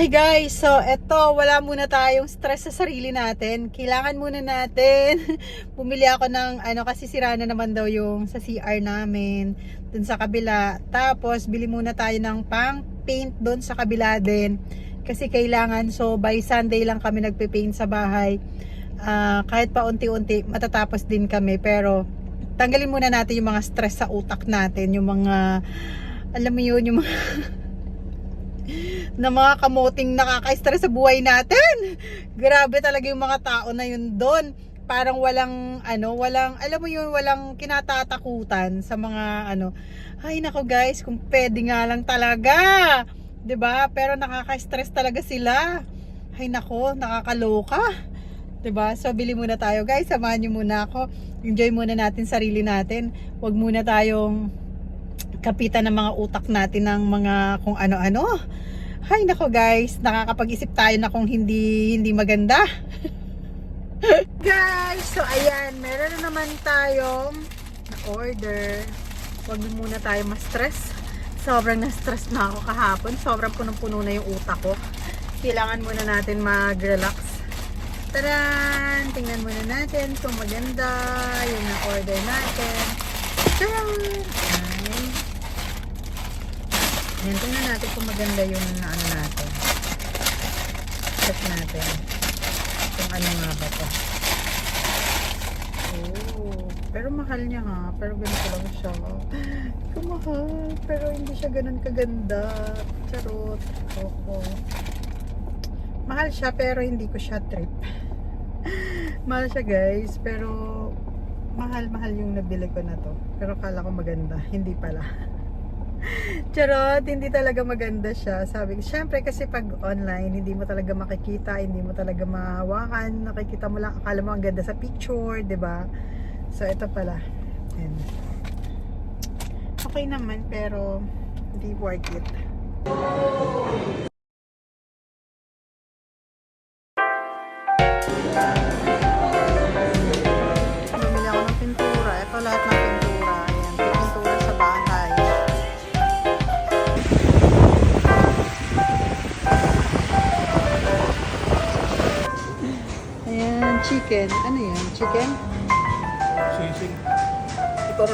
Hi guys, so eto, wala muna tayong stress sa sarili natin. Kailangan muna natin. Bumili ako ng ano kasi sira na naman daw yung sa CR namin dun sa kabila. Tapos bili muna tayo ng pang paint dun sa kabila din. Kasi kailangan so by Sunday lang kami nagpe-paint sa bahay. Ah, kahit pa unti-unti matatapos din kami pero tanggalin muna natin yung mga stress sa utak natin, yung mga alam mo yun, yung mga na mga kamoting nakaka-stress sa buhay natin. Grabe talaga yung mga tao na yun doon. Parang walang ano, walang alam mo yun, walang kinatatakutan sa mga ano. Ay nako guys, kung pwede nga lang talaga. 'Di ba? Pero nakaka-stress talaga sila. Ay nako, nakakaloka. 'Di ba? So bili muna tayo guys, samahan niyo muna ako. Enjoy muna natin sarili natin. Huwag muna tayong kapitan ng mga utak natin ng mga kung ano-ano. Hay nako guys, nakakapag-isip tayo na kung hindi hindi maganda. guys, so ayan, meron na naman tayong na-order. Huwag muna tayo ma-stress. Sobrang na-stress na ako kahapon. Sobrang punong-puno na yung utak ko. Kailangan muna natin mag-relax. Taran! Tingnan muna natin kung maganda yung na-order natin. Taran! Ay. Ayan, tingnan natin kung maganda yung ano natin. Check natin. Kung ano nga ba to. Oh, pero mahal niya ha. Pero ganito lang siya. Kumahal. Pero hindi siya ganun kaganda. Charot. Opo. Mahal siya pero hindi ko siya trip. mahal siya guys. Pero mahal-mahal yung nabili ko na to. Pero kala ko maganda. Hindi pala. Charot, hindi talaga maganda siya. Sabi syempre kasi pag online, hindi mo talaga makikita, hindi mo talaga mahawakan, nakikita mo lang, akala mo ang ganda sa picture, 'di ba? So, ito pala. Ayan. Okay naman, pero hindi worth it. Chicken. Ano yan? Chicken? Sisig. Ito